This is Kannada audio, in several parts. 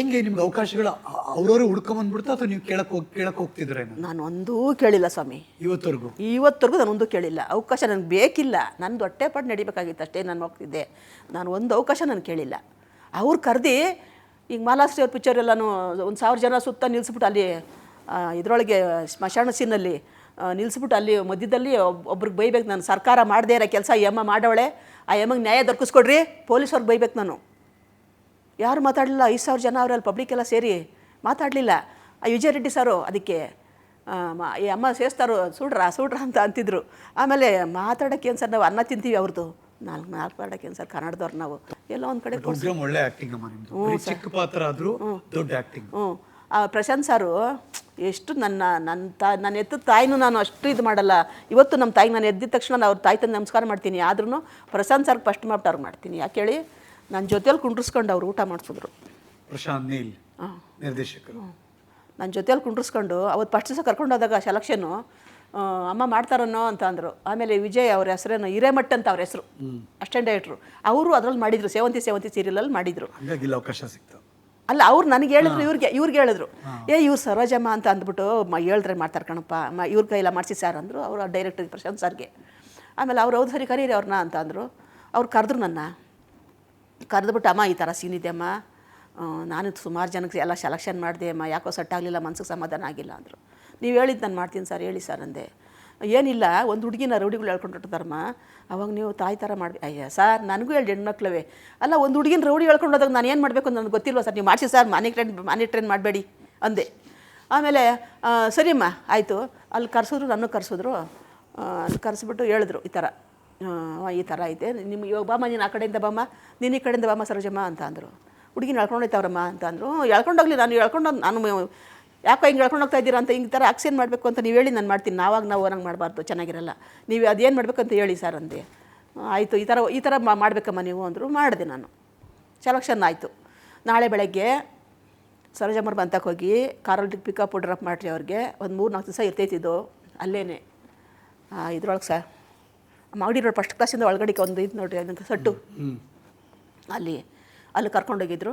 ಹೆಂಗೆ ನಿಮ್ಗೆ ಅವಕಾಶಗಳು ಹುಡ್ಕೊ ಬಂದ್ಬಿಡ್ತಾ ಅಥವಾ ನೀವು ಕೇಳಕ್ ಹೋಗಿ ಕೇಳಕ್ ಹೋಗ್ತಿದ್ರೆ ನಾನು ಒಂದೂ ಕೇಳಿಲ್ಲ ಸ್ವಾಮಿ. ಇವತ್ತವರೆಗೂ ಇವತ್ತರೆಗೂ ನಾನು ಒಂದೂ ಕೇಳಿಲ್ಲ. ಅವಕಾಶ ನನಗೆ ಬೇಕಿಲ್ಲ. ನಂದು ಹೊಟ್ಟೆ ಪಾಡು ನಡಿಬೇಕಾಗಿತ್ತು ಅಷ್ಟೇ ನಾನು ಹೋಗ್ತಿದ್ದೆ ನಾನು ಒಂದು ಅವಕಾಶ ನಾನು ಕೇಳಿಲ್ಲ. ಅವ್ರು ಕರೆದು ಈಗ ಮಾಲಾಶ್ರೀ ಅವ್ರ ಪಿಕ್ಚರ್ ಎಲ್ಲನೂ ಒಂದು ಸಾವಿರ ಜನ ಸುತ್ತ ನಿಲ್ಲಿಸ್ಬಿಟ್ಟು ಅಲ್ಲಿ ಇದರೊಳಗೆ ಸ್ಮಶಾನ ಸೀನಲ್ಲಿ ನಿಲ್ಲಿಸ್ಬಿಟ್ಟು ಅಲ್ಲಿ ಮಧ್ಯದಲ್ಲಿ ಒಬ್ಬರಿಗೆ ಒಬ್ರಿಗೆ ಬೈಬೇಕು ನಾನು. ಸರ್ಕಾರ ಮಾಡದೇ ಇರೋ ಕೆಲಸ ಈ ಅಮ್ಮ ಮಾಡವಳೆ. ಆ ಎಮ್ಮಗೆ ನ್ಯಾಯ ದೊರಕಿಸ್ಕೊಡ್ರಿ. ಪೊಲೀಸವ್ರಿಗೆ ಬೈಬೇಕು ನಾನು. ಯಾರು ಮಾತಾಡಲಿಲ್ಲ? ಐದು ಸಾವಿರ ಜನ ಅವರಲ್ಲಿ ಪಬ್ಲಿಕ್ ಎಲ್ಲ ಸೇರಿ ಮಾತಾಡಲಿಲ್ಲ. ಆ ವಿಜಯ ರೆಡ್ಡಿ ಸರು ಅದಕ್ಕೆ ಈ ಅಮ್ಮ ಸೇಸ್ತಾರು ಸುಡ್ರ ಸುಡ್ರ ಅಂತ ಅಂತಿದ್ರು. ಆಮೇಲೆ ಮಾತಾಡೋಕೆ ಏನು ಸರ್ ನಾವು ಅನ್ನ ತಿಂತೀವಿ ಅವ್ರದ್ದು ನಾಲ್ಕು ನಾಲ್ಕು ಮಾತಾಡೋಕ್ಕೆ ಏನು ಸರ್ ಕನ್ನಡದವ್ರು ನಾವು? ಎಲ್ಲ ಒಂದು ಕಡೆ ಒಳ್ಳೆ ನಿಮ್ದು. ಚಿಕ್ಕ ಪಾತ್ರ ಆದ್ರೂ ದೊಡ್ಡ ಆಕ್ಟಿಂಗ್ ಹ್ಞೂ. ಆ ಪ್ರಶಾಂತ್ ಸಾರು ಎಷ್ಟು ನನ್ನ ನನ್ನ ತಾ ನನ್ನ ಎತ್ತ ತಾಯಿನೂ ನಾನು ಅಷ್ಟು ಇದು ಮಾಡಲ್ಲ. ಇವತ್ತು ನಮ್ಮ ತಾಯಿಗೆ ನಾನು ಎದ್ದಿದ ತಕ್ಷಣ ನಾನು ಅವ್ರ ತಾಯಿ ತಂದು ನಮಸ್ಕಾರ ಮಾಡ್ತೀನಿ. ಆದ್ರೂ ಪ್ರಶಾಂತ್ ಸರ್ಗೆ ಫಸ್ಟ್ ಮಾಪ್ಟ್ ಅವ್ರಿಗೆ ಮಾಡ್ತೀನಿ. ಯಾಕೆ ಹೇಳಿ? ನನ್ನ ಜೊತೆಯಲ್ಲಿ ಕುಂಡ್ರಿಸ್ಕೊಂಡು ಅವ್ರು ಊಟ ಮಾಡಿಸಿದ್ರು. ಪ್ರಶಾಂತ್ ನೀಲ್ ನಿರ್ದೇಶಕರು. ನನ್ನ ಜೊತೆಯಲ್ಲಿ ಕುಂಡ್ರಿಸ್ಕೊಂಡು ಅವತ್ತು ಫಸ್ಟ್ ದಿವಸ ಕರ್ಕೊಂಡು ಹೋದಾಗ ಸೆಲೆಕ್ಷನ್ನು ಅಮ್ಮ ಮಾಡ್ತಾರನ್ನೋ ಅಂತ ಅಂದರು. ಆಮೇಲೆ ವಿಜಯ್ ಅವ್ರ ಹೆಸರೇನು ಹಿರೇಮಠ್ ಅಂತ ಅವ್ರ ಹೆಸರು. ಅಸ್ಟೆಂಟ್ ಡೈರೆಕ್ಟ್ರು ಅವರು ಅದ್ರಲ್ಲಿ ಮಾಡಿದ್ರು ಸೇವಂತಿ ಸೇವಂತಿ ಸೀರಿಯಲಲ್ಲಿ ಮಾಡಿದರು. ಹಂಗಾಗಿ ಅವಕಾಶ ಸಿಕ್ತು. ಅಲ್ಲ ಅವ್ರು ನನಗೆ ಹೇಳಿದ್ರು ಇವ್ರಿಗೆ ಇವ್ರಿಗೆ ಹೇಳಿದ್ರು. ಏ ಇವ್ರು ಸರೋಜಮ್ಮ ಅಂತ ಅಂದ್ಬಿಟ್ಟು ಮ ಹೇಳಿದ್ರೆ ಮಾಡ್ತಾರೆ ಕಣಪ್ಪ. ಮ ಇವ್ರ ಕೈಲ ಮಾಡಿಸಿ ಸರ್ ಅಂದರು. ಅವರು ಡೈರೆಕ್ಟರ್ ಪ್ರಶಾಂತ್ ಸರ್ಗೆ. ಆಮೇಲೆ ಅವ್ರು ಹೌದು ಸರಿ ಕರೀರಿ ಅವ್ರನ್ನ ಅಂತ ಅಂದರು. ಅವ್ರು ಕರೆದ್ರು ನನ್ನ. ಕರೆದ್ಬಿಟ್ಟು, ಅಮ್ಮ, ಈ ಥರ ಸೀನ್ ಇದೆ ಅಮ್ಮ ನಾನು ಸುಮಾರು ಜನಕ್ಕೆ ಎಲ್ಲ ಸೆಲೆಕ್ಷನ್ ಮಾಡಿದೆ, ಅಮ್ಮ, ಯಾಕೋ ಸೆಟ್ ಆಗಲಿಲ್ಲ ಮನ್ಸಿಗೆ ಸಮಾಧಾನ ಆಗಿಲ್ಲ, ಅಂದರು. ನೀವು ಹೇಳಿದ್ದು ನಾನು ಮಾಡ್ತೀನಿ ಸರ್, ಹೇಳಿ ಸರ್, ಅಂದೆ. ಏನಿಲ್ಲ, ಒಂದು ಹುಡುಗಿನ ರೌಡಿಗಳು ಹೇಳ್ಕೊಂಡಿರ್ತಾರಮ್ಮ ಅವಾಗ ನೀವು ತಾಯಿ ಥರ ಮಾಡಿ ಅಯ್ಯ, ಸರ್, ನನಗೂ ಹೇಳಿ ಹೆಣ್ಮಕ್ಳವೇ. ಅಲ್ಲ, ಒಂದು ಹುಡುಗಿನ ರೌಡಿ ಹೇಳ್ಕೊಂಡು ಹೋದಾಗ ನಾನು ಏನು ಮಾಡಬೇಕು ಅಂತ ನನಗೆ ಗೊತ್ತಿಲ್ವ ಸರ್? ನೀವು ಮಾಡಿಸಿ ಸರ್, ಮನೆ ಟ್ರೈನ್ ಮನೆ ಟ್ರೈನ್ ಮಾಡಬೇಡಿ, ಅಂದೆ. ಆಮೇಲೆ ಸರಿಯಮ್ಮ, ಆಯಿತು. ಅಲ್ಲಿ ಕರೆಸಿದ್ರು ನನ್ನ ಕರೆಸಿದ್ರು. ಅಲ್ಲಿ ಕರೆಸ್ಬಿಟ್ಟು ಹೇಳಿದ್ರು, ಈ ಥರ. ಈ ಥರ ಐತೆ. ನಿಮ್ಗೆ ಇವಾಗ ಬಾಮ್ಮ, ನೀನು ಆ ಕಡೆಯಿಂದ ಬಾಮ್ಮ, ನೀನು ಈ ಕಡೆಯಿಂದ ಬಾಮ್ಮ ಸರೋಜಮ್ಮ ಅಂತ ಅಂದರು. ಹುಡುಗಿನ ಎಳ್ಕೊಂಡು ಹೋಗ್ತಾವ್ರಮ್ಮ ಅಂತ ಅಂದರು. ಎಳ್ಕೊಂಡೋಗ್ಲಿ ನಾನು ಎಳ್ಕೊಂಡು ನಾನು ಯಾಕೋ ಹಿಂಗೆ ಎಳ್ಕೊಂಡು ಹೋಗ್ತಾ ಇದ್ದೀರಾ ಅಂತ ಹಿಂಗೆ ಥರ ಆಕ್ಸಿನ್ ಮಾಡಬೇಕು ಅಂತ ನೀವು ಹೇಳಿ, ನಾನು ಮಾಡ್ತೀನಿ. ನಾವಾಗ ನಾವು ನಂಗೆ ಮಾಡಬಾರ್ದು, ಚೆನ್ನಾಗಿರಲ್ಲ. ನೀವು ಅದೇನು ಅಂತ ಹೇಳಿ ಸರ್ ಅಂದೆ. ಆಯಿತು, ಈ ಥರ ಈ ಥರ ಮಾಡಬೇಕಮ್ಮ ನೀವು ಅಂದರು. ಮಾಡಿದೆ ನಾನು. ಸೆಲೆಕ್ಷನ್ ಆಯಿತು. ನಾಳೆ ಬೆಳಗ್ಗೆ ಸರೋಜಮ್ಮರು ಬಂತಕ್ಕೆ ಹೋಗಿ ಕಾರಲ್ಲಿ ಪಿಕಪ್ ಡ್ರಾಪ್ ಮಾಡಿರಿ ಅವ್ರಿಗೆ. ಒಂದು ಮೂರು ನಾಲ್ಕು ದಿವಸ ಇರ್ತೈತಿದ್ದು ಅಲ್ಲೇ ಇದ್ರೊಳಗೆ ಸರ್ ಮಾಗಡಿ ರೋಡ್ ಫಸ್ಟ್ ಕ್ಲಾಸಿಂದ ಒಳಗಡೆಗೆ ಒಂದು ಇದು ನೋಡಿರಿ ಅದಕ್ಕೆ ಸಟ್ಟು. ಅಲ್ಲಿ ಅಲ್ಲಿ ಕರ್ಕೊಂಡೋಗಿದ್ರು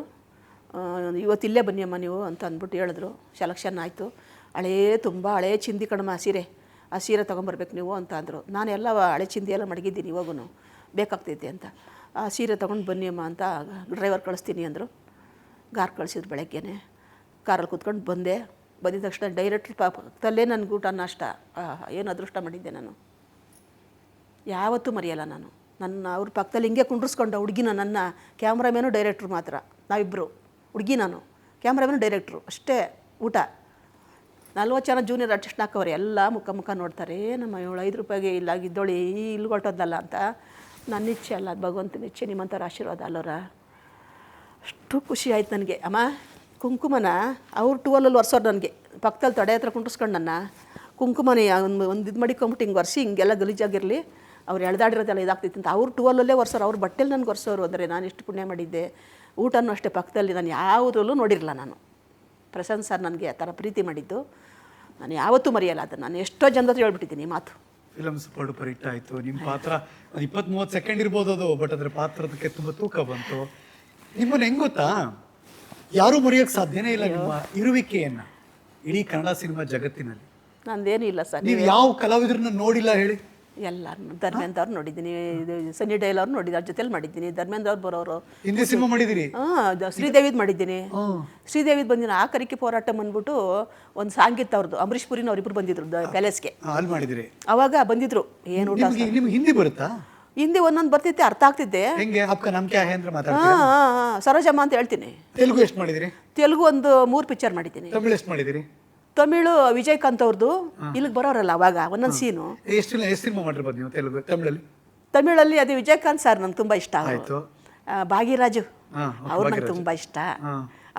ಇವತ್ತು ಇಲ್ಲೇ ಬನ್ನಿ ಅಮ್ಮ ನೀವು ಅಂತ ಅಂದ್ಬಿಟ್ಟು ಹೇಳಿದ್ರು. ಸೆಲೆಕ್ಷನ್ ಆಯಿತು. ಹಳೇ ತುಂಬ ಹಳೇ ಚಿಂದಿ ಕಣಮ್ಮ ಆ ಸೀರೆ ಆ ಸೀರೆ ತೊಗೊಂಬರ್ಬೇಕು ನೀವು ಅಂತ ಅಂದರು. ನಾನು ಎಲ್ಲ ಹಳೆ ಚಿಂದಿ ಎಲ್ಲ ಮಡಗಿದ್ದೀನಿ ಇವಾಗೂ ಬೇಕಾಗ್ತೈತಿ ಅಂತ. ಆ ಸೀರೆ ತೊಗೊಂಡು ಬನ್ನಿ ಅಮ್ಮ ಅಂತ ಡ್ರೈವರ್ ಕಳಿಸ್ತೀನಿ ಅಂದರು. ಕಾರ್ ಕಳಿಸಿದ್ರು ಬೆಳಗ್ಗೆನೆ. ಕಾರಲ್ಲಿ ಕೂತ್ಕೊಂಡು ಬಂದೆ. ಬಂದಿದ ತಕ್ಷಣ ಡೈರೆಕ್ಟ್ ಪಕ್ಕದಲ್ಲೇ ನನಗೆ ಊಟ ನಾಷ್ಟ. ಏನು ಅದೃಷ್ಟ ಮಾಡಿದ್ದೆ ನಾನು. ಯಾವತ್ತೂ ಮರೆಯಲ್ಲ ನಾನು. ನನ್ನ ಅವ್ರ ಪಕ್ಕದಲ್ಲಿ ಹಿಂಗೆ ಕುಂಡ್ರಿಸ್ಕೊಂಡ ಹುಡುಗಿನ ನನ್ನ ಕ್ಯಾಮ್ರಾಮೇನು ಡೈರೆಕ್ಟ್ರು ಮಾತ್ರ. ನಾವಿಬ್ಬರು ಹುಡುಗಿ ನಾನು. ಕ್ಯಾಮ್ರಾಮೇನು ಡೈರೆಕ್ಟ್ರು. ಅಷ್ಟೇ ಊಟ. ನಲ್ವತ್ತು ಜನ ಜೂನಿಯರ್ ಆರ್ಟಿಸ್ಟ್ ಹಾಕೋರು ಎಲ್ಲ ಮುಖ ಮುಖ ನೋಡ್ತಾರೆ. ನಮ್ಮ ಏಳು ಐದು ರೂಪಾಯಿಗೆ ಇಲ್ಲ, ಇದ್ದೋಳಿ ಇಲ್ಲಿ ಹೊಟ್ಟೋದಲ್ಲ ಅಂತ. ನನ್ನ ಇಚ್ಛೆ ಅಲ್ಲ ಭಗವಂತನ ಇಚ್ಛೆ ನಿಮ್ಮಂಥವ್ರ ಆಶೀರ್ವಾದ ಅಲ್ಲೋರ ಅಷ್ಟು ಖುಷಿ ಆಯ್ತು ನನಗೆ. ಅಮ್ಮ, ಕುಂಕುಮನ ಅವ್ರು ಟೂವಲಲ್ಲಿ ಒರೆಸೋರು ನನಗೆ. ಪಕ್ಕದಲ್ಲಿ ತೊಡೆ ಹತ್ರ ಕುಂಟಿಸ್ಕೊಂಡು ನನ್ನ. ಕುಂಕುಮನೇ ಒಂದು ಒಂದು ಇದು ಮಡಿಕೊಂಬಿಟ್ಟು ಹಿಂಗೆ ಒರೆಸಿ, ಹಿಂಗೆಲ್ಲ ಗಲೀಜಾಗಿರಲಿ. ಅವ್ರು ಎಳ್ದಾಡಿರೋದೆಲ್ಲ ಇದಾಗ್ತಿತ್ತು ಅಂತ. ಅವ್ರು ಟೂವಲಲ್ಲೇ ಒರೆಸೋರು. ಅವ್ರ ಬಟ್ಟೆಲಿ ನನಗೆ ಒರೆಸೋರು ಅಂದರೆ ನಾನು ಎಷ್ಟು ಪುಣ್ಯ ಮಾಡಿದ್ದೆ. ಊಟನೂ ಅಷ್ಟೇ ಪಕ್ಕದಲ್ಲಿ. ನಾನು ಯಾವುದ್ರಲ್ಲೂ ನೋಡಿರಲ್ಲ ನಾನು. ಪ್ರಶಾಂತ್ ಸರ್ ನನಗೆ ಆ ಥರ ಪ್ರೀತಿ ಮಾಡಿದ್ದು. ನಾನು ಯಾವತ್ತೂ ಮರೆಯಲ್ಲ ಅದನ್ನು. ನಾನು ಎಷ್ಟೋ ಜನ ಹತ್ರ ಹೇಳ್ಬಿಟ್ಟಿದ್ದೀನಿ ಈ ಮಾತು. ಫಿಲಮ್ ಸೂಪರ್ ಪರಿಟ್ ಆಯಿತು. ನಿಮ್ಮ ಪಾತ್ರ ಒಂದು ಇಪ್ಪತ್ತ್ ಮೂವತ್ತು ಸೆಕೆಂಡ್ ಇರ್ಬೋದು ಅದು ಬಟ್ ಅದರ ಪಾತ್ರದಕ್ಕೆ ತುಂಬ ತೂಕ ಬಂತು. ನಿಮ್ಮನ್ನು ಹೆಂಗೆ ಗೊತ್ತಾ? ಯಾರೂ ಮರೆಯೋಕ್ಕೆ ಸಾಧ್ಯನೇ ಇಲ್ಲ ನಿಮ್ಮ ಇರುವಿಕೆಯನ್ನು ಇಡೀ ಕನ್ನಡ ಸಿನಿಮಾ ಜಗತ್ತಿನಲ್ಲಿ. ನಂದೇನಿಲ್ಲ ಸರ್. ನೀವು ಯಾವ ಕಲಾವಿದ್ರನ್ನ ನೋಡಿಲ್ಲ ಹೇಳಿ? ಎಲ್ಲರನ್ನು ಧರ್ಮೇಂದ್ರ ಅವ್ರು ನೋಡಿದ್ದೀನಿ. ಇದು ಸನ್ನಿ ಡೈಲ್ ಅವ್ರು ಅವ್ರ ಜೊತೆಲಿ ಮಾಡಿದ್ದೀನಿ. ಧರ್ಮೇಂದ್ರ ಅವ್ರು ಬರೋರು. ಹಿಂದಿ ಸಿನಿಮಾ ಮಾಡಿದಿರಿ? ಹಾಂ ಶ್ರೀದೇವಿದ್ ಮಾಡಿದ್ದೀನಿ. ಶ್ರೀದೇವಿದ್ ಬಂದಿನ ಆ ಕರಿಕೆ ಹೋರಾಟ ಬಂದ್ಬಿಟ್ಟು ಒಂದು ಸಾಂಗಿತ್ ಅವ್ರದ್ದು ಅಂಬರೀಶ್ ಪುರಿನ ಅವ್ರಿಬ್ರು ಬಂದಿದ್ರು ಪ್ಯಾಲೇಸ್ಗೆ. ಅಲ್ಲಿ ಮಾಡಿದಿರಿ. ಅವಾಗ ಬಂದಿದ್ರು. ಏನು ಊಟ ನಿಮ್ಗೆ ಹಿಂದಿ ಬರುತ್ತಾ? ಹಿಂದಿ ಒಂದೊಂದು ಬರ್ತಿತ್ತೆ ಅರ್ಥ ಆಗ್ತಿದ್ದೆ. ಸರೋಜಮ್ಮ ಅಂತ ಹೇಳ್ತೀನಿ. ತೆಲುಗು ಎಷ್ಟು ಮಾಡಿದಿರಿ? ತೆಲುಗು ಒಂದು ಮೂರು ಪಿಕ್ಚರ್ ಮಾಡಿದ್ದೀನಿ. ತಮಿಳು ಎಷ್ಟು ಮಾಡಿದಿರಿ? ತಮಿಳು ವಿಜಯಕಾಂತ್ ಅವ್ರದ್ದು ಇಲ್ಲಿಗೆ ಬರೋರಲ್ಲ ಅವಾಗ ಒಂದೊಂದು ಸೀನು ಎಷ್ಟು ಎಷ್ಟು ಸಿನಿಮಾ ಮಾಡಿರ್ಬೋದು ನೀವು ತೆಲುಗು ತಮಿಳಲ್ಲಿ? ತಮಿಳಲ್ಲಿ ಅದೇ ವಿಜಯಕಾಂತ್ ಸರ್ ನಂಗೆ ತುಂಬ ಇಷ್ಟ ಆಯ್ತು. ಭಾಗಿರಾಜು ಹಾ, ಅವ್ರು ನಂಗೆ ತುಂಬ ಇಷ್ಟ.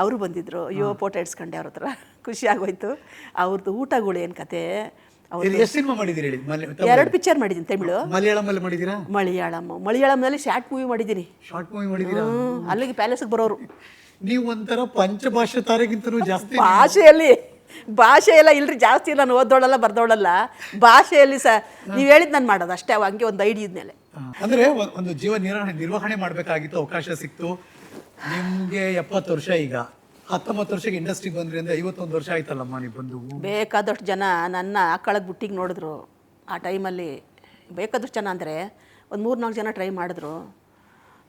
ಅವರು ಬಂದಿದ್ರು ಅಯ್ಯೋ ಫೋಟೋ ಇಡ್ಸ್ಕೊಂಡೆ ಅವ್ರ ಹತ್ರ. ಖುಷಿ ಆಗೋಯ್ತು. ಅವ್ರದ್ದು ಊಟಗಳು ಏನು ಕತೆ? ಎರಡು ಪಿಕ್ಚರ್ ಮಾಡಿದ್ದೀನಿ ತಮಿಳು. ಮಲಯಾಳಮಲ್ಲಿ ಮಾಡಿದ್ದೀರಾ? ಮಲಯಾಳಂ. ಮಲಯಾಳಂನಲ್ಲಿ ಶಾರ್ಟ್ ಮೂವಿ ಮಾಡಿದ್ದೀನಿ. ಶಾರ್ಟ್ ಮೂವಿ ಮಾಡಿದ್ದೀರಾ? ಅಲ್ಲಿಗೆ ಪ್ಯಾಲೇಸ್ಗೆ ಬರೋರು. ನೀವು ಒಂಥರ ಪಂಚಭಾಷೆ ತಾರೆಗಿಂತನೂ ಜಾಸ್ತಿ ಭಾಷೆಯಲ್ಲಿ ಭಾಷೆ ಎಲ್ಲ ಇಲ್ರಿ ಜಾಸ್ತಿ ನಾನು ಓದೋಳಲ್ಲ ಬರ್ದೋಳಲ್ಲ. ಭಾಷೆಯಲ್ಲಿ ಸಹ ನೀವು ಹೇಳಿದ್ ನಾನು ಮಾಡೋದು ಅಷ್ಟೇ ಹಂಗೆ ಒಂದು ಐಡಿ ಇದ್ಮೇಲೆ. ಅಂದ್ರೆ ಒಂದು ಜೀವ ನಿರ್ವಹಣೆ ನಿರ್ವಹಣೆ ಮಾಡಬೇಕಾಗಿತ್ತು ಅವಕಾಶ ಸಿಕ್ತು. ನಿಮ್ಗೆ ಎಪ್ಪತ್ತು ವರ್ಷ ಈಗ. ಹತ್ತೊಂಬತ್ತು ವರ್ಷಕ್ಕೆ ಇಂಡಸ್ಟ್ರಿಗೆ ಬಂದ್ರಿಂದ ಐವತ್ತೊಂದು ವರ್ಷ ಆಯ್ತಲ್ಲಮ್ಮ ನೀವು ಬಂದು ಬೇಕಾದಷ್ಟು ಜನ ನನ್ನ ಆಕಳದ ಬುಟ್ಟಿಗೆ ನೋಡಿದ್ರು. ಆ ಟೈಮಲ್ಲಿ ಬೇಕಾದಷ್ಟು ಜನ ಅಂದರೆ ಒಂದು ಮೂರು ನಾಲ್ಕು ಜನ ಟ್ರೈ ಮಾಡಿದ್ರು.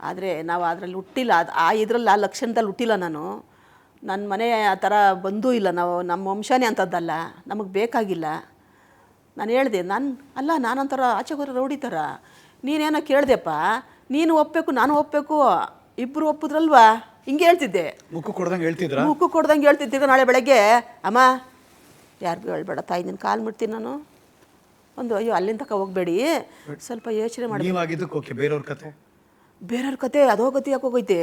ಆದರೆ ನಾವು ಅದರಲ್ಲಿ ಹುಟ್ಟಿಲ್ಲ ಅದು ಆ ಇದರಲ್ಲಿ ಆ ಲಕ್ಷಣದಲ್ಲಿ ಹುಟ್ಟಿಲ್ಲ ನಾನು. ನನ್ನ ಮನೆ ಆ ಥರ ಬಂದೂ ಇಲ್ಲ. ನಾವು ನಮ್ಮ ವಂಶನೇ ಅಂಥದ್ದಲ್ಲ ನಮಗೆ ಬೇಕಾಗಿಲ್ಲ. ನಾನು ಹೇಳಿದೆ ನಾನು ಅಲ್ಲ ನಾನೊಂಥರ ಆಚೆ ಹೋದ್ರೆ ರೌಡಿ ಥರ ನೀನೇನೋ ಕೇಳಿದೆಪ್ಪ. ನೀನು ಒಪ್ಪಬೇಕು ನಾನು ಒಪ್ಪಬೇಕು ಇಬ್ಬರು ಒಪ್ಪಿದ್ರಲ್ವಾ? ಹಿಂಗೆ ಹೇಳ್ತಿದ್ದೆ. ಮುಕ್ಕು ಕೊಡ್ದಂಗೆ ಹೇಳ್ತಿದ್ರ? ಮುಕ್ಕು ಕೊಡ್ದಂಗೆ ಹೇಳ್ತಿದ್ದೀಗ ನಾಳೆ ಬೆಳಗ್ಗೆ ಅಮ್ಮ ಯಾರಿಗೂ ಹೇಳ್ಬೇಡ ತಾಯಿ ನಿನ್ನ ಕಾಲು ಮುಟ್ತೀನಿ ನಾನು. ಒಂದು ಅಯ್ಯೋ ಅಲ್ಲಿಂದ ತಕ ಹೋಗಬೇಡಿ. ಸ್ವಲ್ಪ ಯೋಚನೆ ಮಾಡಿ ಬೇರೆಯವ್ರ ಕತೆ? ಬೇರೆಯವ್ರ ಕತೆ ಅದೋ ಗತಿ ಹೋಗೈತೆ.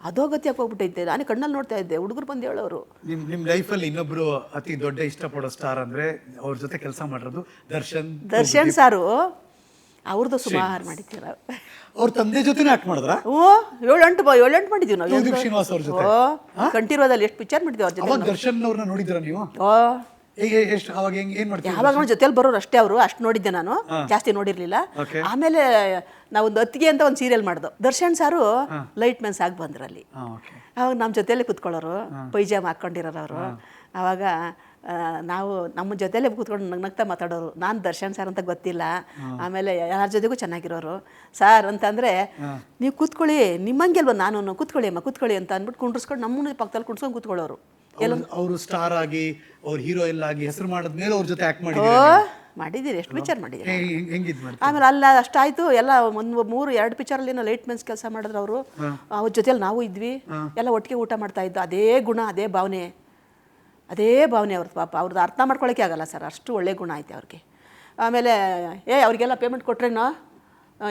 ಅದೋ ಗತಿ ಹೋಗ್ಬಿಟ್ಟೈತೆ ನಾನು ಕಣ್ಣಲ್ಲಿ ನೋಡ್ತಾ ಇದ್ದೆ. ಹುಡುಗರು ಬಂದು ಹೇಳೋರು. ನಿಮ್ ನಿಮ್ ಲೈಫಲ್ಲಿ ಇನ್ನೊಬ್ರು ಅತಿ ದೊಡ್ಡ ಇಷ್ಟಪಡೋ ಸ್ಟಾರ್ ಅಂದ್ರೆ ಅವ್ರ ಜೊತೆ ಕೆಲಸ ಮಾಡಿರೋದು ದರ್ಶನ್ ದರ್ಶನ್ ಸಾರು. ಅವ್ರದ್ದು ಸುಮಾರು ಮಾಡಿದ್ದೀರ. ಅವ್ರ ತಂದೆ ಜೊತೆನೇ ಆಕ್ಟ್ ಮಾಡಿದ್ರ? ಓ ಏಳೆಂಟು ಬ ಏಳೆಂಟು ಮಾಡಿದ್ದೀವಿ ನಾವು. ಶ್ರೀನಿವಾಸ ಅವ್ರ ಜೊತೆ. ಕಂಠೀರ್ವಾದಲ್ಲಿ ಎಷ್ಟು ಪಿಕ್ಚರ್ ಮಾಡಿದ್ದೀವಿ ಅವ್ರ ಜೊತೆ ದರ್ಶನ್ ಅವ್ರನ್ನ ನೋಡಿದ್ರ ನೀವು? ಓ. ಹೇಗೆ ಎಷ್ಟು ಅವಾಗ ಹೆಂಗ್ ಏನ್ ಮಾಡ್ತೀವಿ ಯಾವಾಗ ಜೊತೆಲಿ ಬರೋರು ಅಷ್ಟೇ ಅವರು ಅಷ್ಟು ನೋಡಿದ್ದೆ ನಾನು ಜಾಸ್ತಿ ನೋಡಿರ್ಲಿಲ್ಲ. ಆಮೇಲೆ ನಾವು ಒಂದು ಅತ್ತಿಗೆ ಅಂತ ಒಂದು ಸೀರಿಯಲ್ ಮಾಡ್ದು. ದರ್ಶನ್ ಸಾರು ಲೈಟ್ ಮೆನ್ಸ್ ಆಗಿ ಬಂದ್ರಲ್ಲಿ ಅವಾಗ ನಮ್ಮ ಜೊತೆಲೆ ಕುತ್ಕೊಳ್ಳೋರು ಪೈಜಾಮ್ ಹಾಕ್ಕೊಂಡಿರೋರು ಅವರು. ಅವಾಗ ನಾವು ನಮ್ಮ ಜೊತೆಲೇ ಕೂತ್ಕೊಂಡು ನಗ್ ನಗ್ತಾ ಮಾತಾಡೋರು. ನಾನು ದರ್ಶನ್ ಸರ್ ಅಂತ ಗೊತ್ತಿಲ್ಲ. ಆಮೇಲೆ ಯಾರ ಜೊತೆಗೂ ಚೆನ್ನಾಗಿರೋರು. ಸರ್ ಅಂತಂದರೆ ನೀವು ಕೂತ್ಕೊಳ್ಳಿ ನಿಮ್ಮಂಗೆ ಅಲ್ವ ನಾನು ಕೂತ್ಕೊಳ್ಳಿ ಅಮ್ಮ ಕೂತ್ಕೊಳ್ಳಿ ಅಂತ ಅಂದ್ಬಿಟ್ಟು ಕುಂಡ್ರಿಸ್ಕೊಂಡು ನಮ್ಮನ್ನ ಪಕ್ಕದಲ್ಲಿ ಕುಂಡ್ಸ್ಕೊಂಡು ಕೂತ್ಕೊಳ್ಳೋರು. ಅವರು ಸ್ಟಾರ್ ಆಗಿ ಅವ್ರ ಹೀರೋಯಿನ್ ಆಗಿ ಹೆಸರು ಮಾಡಿದ್ಮೇಲೆ ಅವ್ರ ಜೊತೆ ಆಕ್ಟ್ ಮಾಡಿ ಮಾಡಿದ್ರೆ ಮಾಡಿದ್ದೀರಿ ಎಷ್ಟು ವಿಚಾರ ಮಾಡಿದ್ದೀರಿ ಹೆಂಗಿದ್ ಆಮೇಲೆ ಅಲ್ಲ ಅಷ್ಟಾಯ್ತು ಎಲ್ಲ ಒಂದು ಮೂರು ಎರಡು ಪಿಕ್ಚರಲ್ಲಿ ಏನೋ ಲೈಟ್ ಮೆನ್ಸ್ ಕೆಲಸ ಮಾಡಿದ್ರು ಅವರು. ಅವ್ರ ಜೊತೆಯಲ್ಲಿ ನಾವು ಇದ್ವಿ. ಎಲ್ಲ ಒಟ್ಟಿಗೆ ಊಟ ಮಾಡ್ತಾ ಇದ್ದು ಅದೇ ಗುಣ ಅದೇ ಭಾವನೆ. ಅದೇ ಭಾವನೆ ಅವ್ರದ್ದು ಪಾಪ. ಅವ್ರದ್ದು ಅರ್ಥ ಮಾಡ್ಕೊಳಕ್ಕೆ ಆಗಲ್ಲ ಸರ್ ಅಷ್ಟು ಒಳ್ಳೆ ಗುಣ ಐತೆ ಅವ್ರಿಗೆ. ಆಮೇಲೆ ಏ ಅವ್ರಿಗೆಲ್ಲ ಪೇಮೆಂಟ್ ಕೊಟ್ರೇನೋ?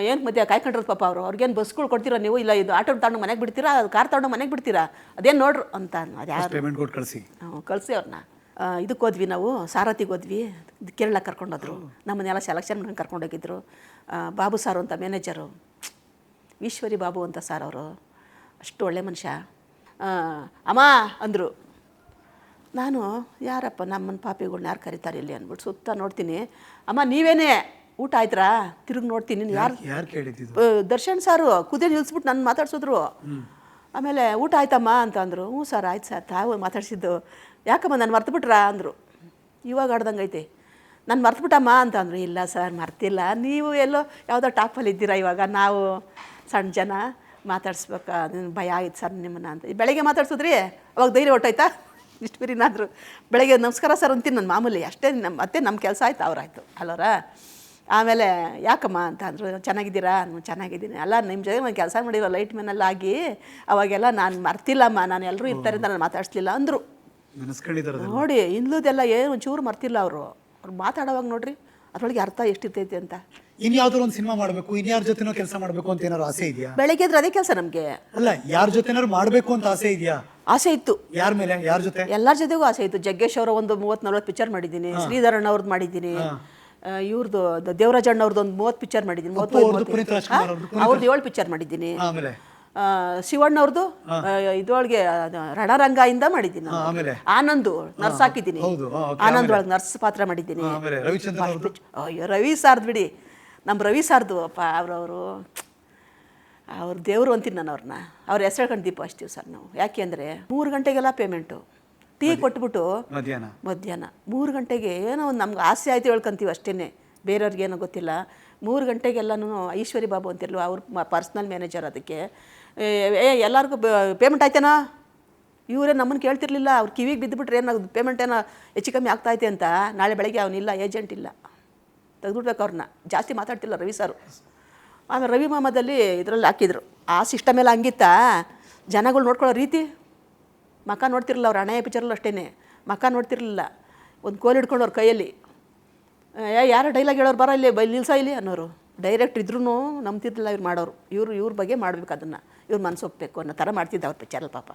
ಏನು ಮಧ್ಯೆ ಕಾಯ್ಕೊಂಡಿರೋದು ಪಾಪ ಅವರು? ಅವ್ರಿಗೇನು ಬಸ್ಗಳು ಕೊಡ್ತೀರಾ ನೀವು? ಇಲ್ಲ ಇದು ಆಟೋ ತಗೊಂಡು ಮನೆಗೆ ಬಿಡ್ತೀರಾ? ಕಾರ್ ತಗೊಂಡು ಮನೆಗೆ ಬಿಡ್ತೀರಾ? ಅದೇನು ನೋಡ್ರು ಅಂತ ಅದು ಯಾರು? ಪೇಮೆಂಟ್ ಕೊಟ್ಟು ಕಳಿಸಿ. ಹ್ಞೂ ಕಳಿಸಿ ಅವ್ರನ್ನ ಇದಕ್ಕೆ ಹೋದ್ವಿ ನಾವು ಸಾರಥಿಗೆ ಹೋದ್ವಿ. ಇದು ಕೇರಳ ಕರ್ಕೊಂಡೋದ್ರು ನಮ್ಮನ್ನೆಲ್ಲ ಸೆಲೆಕ್ಷನ್ ಮಾಡ್ಕೊಂಡು ಕರ್ಕೊಂಡೋಗಿದ್ರು ಬಾಬು ಸಾರು ಅಂತ ಮ್ಯಾನೇಜರು ಈಶ್ವರಿ ಬಾಬು ಅಂತ ಸಾರ್ ಅವರು. ಅಷ್ಟು ಒಳ್ಳೆ ಮನುಷ್ಯ. ಅಮ್ಮ ಅಂದರು. ನಾನು ಯಾರಪ್ಪ ನಮ್ಮನ್ನ ಪಾಪಿಗಳ್ನ ಯಾರು ಕರೀತಾರೆ ಇಲ್ಲಿ ಅಂದ್ಬಿಟ್ಟು ಸುತ್ತ ನೋಡ್ತೀನಿ. ಅಮ್ಮ ನೀವೇನೇ? ಊಟ ಆಯ್ತ್ರಾ? ತಿರುಗಿ ನೋಡ್ತೀನಿ. ಯಾರು ಯಾರು ಕೇಳಿದ್ದು ದರ್ಶನ್ ಸಾರು ಕುದೇ ನಿಲ್ಸ್ಬಿಟ್ಟು ನನ್ನ ಮಾತಾಡ್ಸಿದ್ರು. ಆಮೇಲೆ ಊಟ ಆಯ್ತಮ್ಮ ಅಂತ ಅಂದರು. ಹ್ಞೂ ಸರ್ ಆಯ್ತು ಸರ್ ತಾವು ಮಾತಾಡ್ಸಿದ್ದು. ಯಾಕಮ್ಮ ನಾನು ಮರ್ತುಬಿಟ್ರಾ ಅಂದರು. ಇವಾಗ ಆಡ್ದಂಗೆ ಐತೆ. ನಾನು ಮರ್ತುಬಿಟ್ಟಮ್ಮ ಅಂತ ಅಂದರು. ಇಲ್ಲ ಸರ್ ಮರ್ತಿಲ್ಲ. ನೀವು ಎಲ್ಲೋ ಯಾವುದೋ ಟಾಪಲ್ಲಿ ಇದ್ದೀರಾ ಇವಾಗ? ನಾವು ಸಣ್ಣ ಜನ ಮಾತಾಡ್ಸ್ಬೇಕಾ. ಭಯ ಆಯ್ತು ಸರ್ ನಿಮ್ಮನ್ನ ಅಂತ. ಬೆಳಗ್ಗೆ ಮಾತಾಡ್ಸಿದ್ರಿ? ಅವಾಗ ಧೈರ್ಯ ಹೊಟ್ಟಾಯ್ತಾ ಇಷ್ಟು ಬಿರಿನಾದ್ರು. ಬೆಳಗ್ಗೆ ನಮಸ್ಕಾರ ಸರ್ ಅಂತೀನಿ ನನ್ನ ಮಾಮೂಲಿ. ಅಷ್ಟೇ ನಮ್ಮ ಮತ್ತೆ ನಮ್ಮ ಕೆಲಸ ಆಯ್ತು ಅವ್ರಾಯ್ತು ಅಲ್ಲೋರ? ಆಮೇಲೆ ಯಾಕಮ್ಮ ಅಂತ ಅಂದರು ಚೆನ್ನಾಗಿದ್ದೀರಾ? ನಾನು ಚೆನ್ನಾಗಿದ್ದೀನಿ. ಅಲ್ಲ ನಿಮ್ಮ ಜೊತೆ ಒಂದು ಕೆಲಸ ಮಾಡಿರೋ ಲೈಟ್ ಮ್ಯಾನೆಲ್ಲ ಆಗಿ ಅವಾಗೆಲ್ಲ ನಾನು ಮರ್ತಿಲ್ಲಮ್ಮ ನಾನು ಎಲ್ಲರೂ ಇರ್ತಾರೆ ಅಂತ ನಾನು ಮಾತಾಡ್ಸ್ಲಿಲ್ಲ ಅಂದರು. ನೋಡಿ ಇನ್ಲುದೆಲ್ಲ ಏನು ಒಂಚೂರು ಮರ್ತಿಲ್ಲ ಅವರು. ಅವ್ರು ಮಾತಾಡೋವಾಗ ನೋಡ್ರಿ ಅದ್ರೊಳಗೆ ಅರ್ಥ ಎಷ್ಟಿರ್ತೈತಿ ಅಂತ. ಇನ್ಯಾವ್ದಾರು ಒಂದು ಸಿನಿಮಾ ಮಾಡಬೇಕು ಇನ್ಯಾರ ಜೊತೆನೋ ಕೆಲಸ ಮಾಡಬೇಕು ಅಂತ ಏನಾದ್ರು ಆಸೆ ಇದೆಯಾ? ಬೆಳಗ್ಗೆ ಇದ್ರೆ ಅದೇ ಕೆಲಸ ನಮಗೆ. ಅಲ್ಲ ಯಾರ ಜೊತೆನಾರು ಮಾಡಬೇಕು ಅಂತ ಆಸೆ ಇದೆಯಾ? ಆಸೆ ಇತ್ತು. ಯಾರ ಮೇಲೆ ಯಾರ ಜೊತೆ? ಎಲ್ಲರ ಜೊತೆಗೂ ಆಸೆ ಇತ್ತು. ಜಗ್ಗೇಶ್ ಅವರ ಒಂದು ಮೂವತ್ತು ನಲ್ವತ್ತು ಪಿಕ್ಚರ್ ಮಾಡಿದ್ದೀನಿ ಶ್ರೀಧರಣ್ಣ ಅವ್ರದ್ದು ಮಾಡಿದ್ದೀನಿ. ಇವ್ರದ್ದು ದೇವರಾಜಣ್ಣ ಅವ್ರದ್ದು ಒಂದು ಮೂವತ್ತು ಪಿಕ್ಚರ್ ಮಾಡಿದ್ದೀನಿ ಅವ್ರದ್ದು ಏಳು ಪಿಕ್ಚರ್ ಮಾಡಿದ್ದೀನಿ. ಶಿವಣ್ಣ ಅವ್ರದ್ದು ಇದ್ರೊಳಗೆ ರಣರಂಗಾಯಿಂದ ಮಾಡಿದ್ದೀನಿ ಆನಂದ್ ನರ್ಸ್ ಹಾಕಿದ್ದೀನಿ. ಆನಂದ್ ಒಳಗೆ ನರ್ಸ್ ಪಾತ್ರ ಮಾಡಿದ್ದೀನಿ. ಅಯ್ಯೋ ರವಿ ಸಾರ್ದು ಬಿಡಿ. ನಮ್ಮ ರವಿ ಸಾರ್ದು ಅಪ್ಪ ಅವ್ರವರು ಅವ್ರ ದೇವರು ಅಂತೀನಿ ನಾನು ಅವ್ರನ್ನ. ಅವ್ರ ಹೆಸರು ಕಂಡು ದೀಪ ಹಚ್ತೀವಿ ಸರ್ ನಾವು. ಯಾಕೆ ಅಂದರೆ ಮೂರು ಗಂಟೆಗೆಲ್ಲ ಪೇಮೆಂಟು ಟೀ ಕೊಟ್ಬಿಟ್ಟು ಮಧ್ಯಾಹ್ನ. ಮಧ್ಯಾಹ್ನ. ಮೂರು ಗಂಟೆಗೆ ಏನೋ ಒಂದು ನಮ್ಗೆ ಆಸೆ ಆಯ್ತು ಹೇಳ್ಕೊಂತೀವಿ ಅಷ್ಟೇ ಬೇರೆಯವ್ರಿಗೆ ಏನೋ ಗೊತ್ತಿಲ್ಲ. ಮೂರು ಗಂಟೆಗೆಲ್ಲನೂ ಐಶ್ವರಿ ಬಾಬು ಅಂತಿರಲು ಅವ್ರ ಪರ್ಸ್ನಲ್ ಮ್ಯಾನೇಜರ್ ಅದಕ್ಕೆ. ಏ ಎಲ್ಲರಿಗೂ ಪೇಮೆಂಟ್ ಆಯ್ತೇನೋ? ಇವರೇ ನಮ್ಮನ್ನು ಕೇಳ್ತಿರ್ಲಿಲ್ಲ. ಅವ್ರು ಕಿವಿಗೆ ಬಿದ್ದುಬಿಟ್ರೆ ಏನೋ ಪೇಮೆಂಟ್ ಏನೋ ಹೆಚ್ಚು ಕಮ್ಮಿ ಆಗ್ತೈತೆ ಅಂತ. ನಾಳೆ ಬೆಳಗ್ಗೆ ಅವನಿಲ್ಲ ಏಜೆಂಟ್ ಇಲ್ಲ. ತೆಗೆದುಬಿಡ್ಬೇಕು ಅವ್ರನ್ನ ಜಾಸ್ತಿ ಮಾತಾಡ್ತಿಲ್ಲ ರವಿ ಸಾರು. ಆಮೇಲೆ ರವಿ ಮಾಮದಲ್ಲಿ ಇದರಲ್ಲಿ ಹಾಕಿದ್ರು. ಆ ಸಿಸ್ಟಮ್ ಎಲ್ಲ ಹಂಗಿತ್ತಾ? ಜನಗಳು ನೋಡ್ಕೊಳ್ಳೋ ರೀತಿ? ಮಕ್ಕ ನೋಡ್ತಿರಲಿಲ್ಲ ಅವ್ರು ಹಣೆಯ ಪಿಕ್ಚರಲ್ಲೂ ಅಷ್ಟೇ ಮಕ್ಕ ನೋಡ್ತಿರಲಿಲ್ಲ. ಒಂದು ಕೋಲ್ ಹಿಡ್ಕೊಂಡು ಅವ್ರ ಕೈಯಲ್ಲಿ. ಏ ಯಾರೋ ಡೈಲಾಗ್ ಹೇಳೋರು ಬರೋ ಇಲ್ಲಿ, ಬೈ, ನಿಲ್ಸ ಇಲ್ಲಿ ಅನ್ನೋರು. ಡೈರೆಕ್ಟ್ ಇದ್ರೂ ನಂಬ್ತಿರ್ಲಿಲ್ಲ ಇವ್ರು ಮಾಡೋರು. ಇವರು, ಇವ್ರ ಬಗ್ಗೆ ಮಾಡಬೇಕು ಅದನ್ನು. ಇವ್ರು ಮನಸ್ಸು ಒಪ್ಪಬೇಕು ಅನ್ನೋ ಥರ ಮಾಡ್ತಿದ್ದ ಅವ್ರ ಪಿಕ್ಚರಲ್ಲಿ ಪಾಪ.